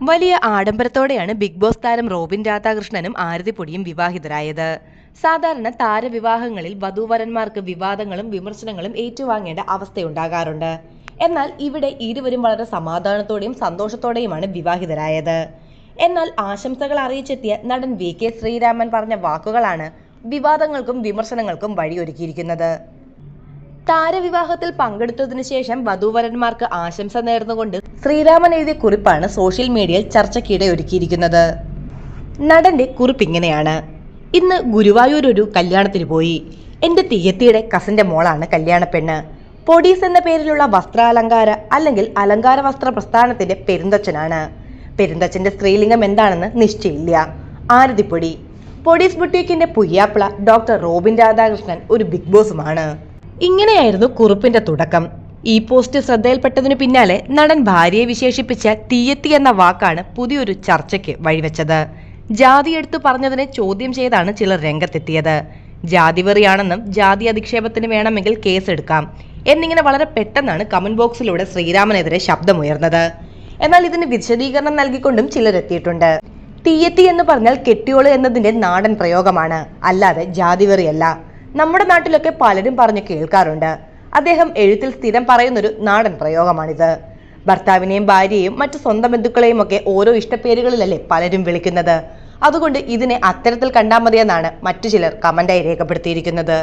വലിയ ആഡംബരത്തോടെയാണ് big boss താരം റോബിൻ രാധാകൃഷ്ണനും ആരതിപ്പൊടിയും വിവാഹിതരായത്. സാധാരണ താരവിവാഹങ്ങളിൽ വധൂവരന്മാർക്ക് വിവാദങ്ങളും വിമർശനങ്ങളും ഏറ്റുവാങ്ങേണ്ട അവസ്ഥയുണ്ടാകാറുണ്ട്. എന്നാൽ ഇവിടെ ഇരുവരും വളരെ സമാധാനത്തോടെയും സന്തോഷത്തോടെയുമാണ് വിവാഹിതരായത്. എന്നാൽ ആശംസകൾ അറിയിച്ചെത്തിയ നടൻ വി കെ ശ്രീരാമൻ പറഞ്ഞ വാക്കുകളാണ് വിവാദങ്ങൾക്കും വിമർശനങ്ങൾക്കും വഴിയൊരുക്കിയിരിക്കുന്നത്. താരവിവാഹത്തിൽ പങ്കെടുത്തതിനു ശേഷം വധൂവരന്മാർക്ക് ആശംസ നേർന്നുകൊണ്ട് ശ്രീരാമൻ എഴുതിയ കുറിപ്പാണ് സോഷ്യൽ മീഡിയയിൽ ചർച്ചയ്ക്കിടെ ഒരുക്കിയിരിക്കുന്നത് നടന്റെ കുറിപ്പ് ഇങ്ങനെയാണ്. ഇന്ന് ഗുരുവായൂർ ഒരു കല്യാണത്തിന് പോയി. എന്റെ തീയത്തിയുടെ കസിന്റെ മോളാണ് കല്യാണ പെണ്ണ് പൊടീസ് എന്ന പേരിലുള്ള വസ്ത്രാലങ്കാര അല്ലെങ്കിൽ അലങ്കാര വസ്ത്ര പ്രസ്ഥാനത്തിന്റെ പെരുന്തച്ഛനാണ്. പെരുന്തച്ഛന്റെ സ്ത്രീലിംഗം എന്താണെന്ന് നിശ്ചയില്ല ആരതിപ്പൊടി. പൊടീസ് ബുട്ടീക്കിന്റെ പുയ്യാപ്പിള ഡോക്ടർ റോബിൻ രാധാകൃഷ്ണൻ ഒരു ബിഗ് ബോസുമാണ്. ഇങ്ങനെയായിരുന്നു കുറിപ്പിന്റെ തുടക്കം. ഈ പോസ്റ്റ് ശ്രദ്ധയിൽപ്പെട്ടതിനു പിന്നാലെ നടൻ ഭാര്യയെ വിശേഷിപ്പിച്ച തീയത്തി എന്ന വാക്കാണ് പുതിയൊരു ചർച്ചയ്ക്ക് വഴിവെച്ചത്. ജാതി എടുത്തു പറഞ്ഞതിനെ ചോദ്യം ചെയ്താണ് ചിലർ രംഗത്തെത്തിയത്. ജാതി വെറിയാണെന്നും ജാതി അധിക്ഷേപത്തിന് വേണമെങ്കിൽ കേസെടുക്കാം എന്നിങ്ങനെ വളരെ പെട്ടെന്നാണ് കമന്റ് ബോക്സിലൂടെ ശ്രീരാമനെതിരെ ശബ്ദമുയർന്നത്. എന്നാൽ ഇതിന് വിശദീകരണം നൽകിക്കൊണ്ടും ചിലരെത്തിയിട്ടുണ്ട്. തീയത്തി എന്ന് പറഞ്ഞാൽ കെട്ടിയോൾ എന്നതിന്റെ നാടൻ പ്രയോഗമാണ്. അല്ലാതെ ജാതിവെറിയല്ല നമ്മുടെ നാട്ടിലൊക്കെ പലരും പറഞ്ഞു കേൾക്കാറുണ്ട്. അദ്ദേഹം എഴുത്തിൽ സ്ഥിരം പറയുന്നൊരു നാടൻ പ്രയോഗമാണിത്. ഭർത്താവിനെയും ഭാര്യയെയും മറ്റു സ്വന്തം ബന്ധുക്കളെയും ഒക്കെ ഓരോ ഇഷ്ടപ്പേരുകളിലല്ലേ പലരും വിളിക്കുന്നത്. അതുകൊണ്ട് ഇതിനെ അത്തരത്തിൽ കണ്ടാൽ മതിയെന്നാണ് മറ്റു ചിലർ കമന്റായി രേഖപ്പെടുത്തിയിരിക്കുന്നത്.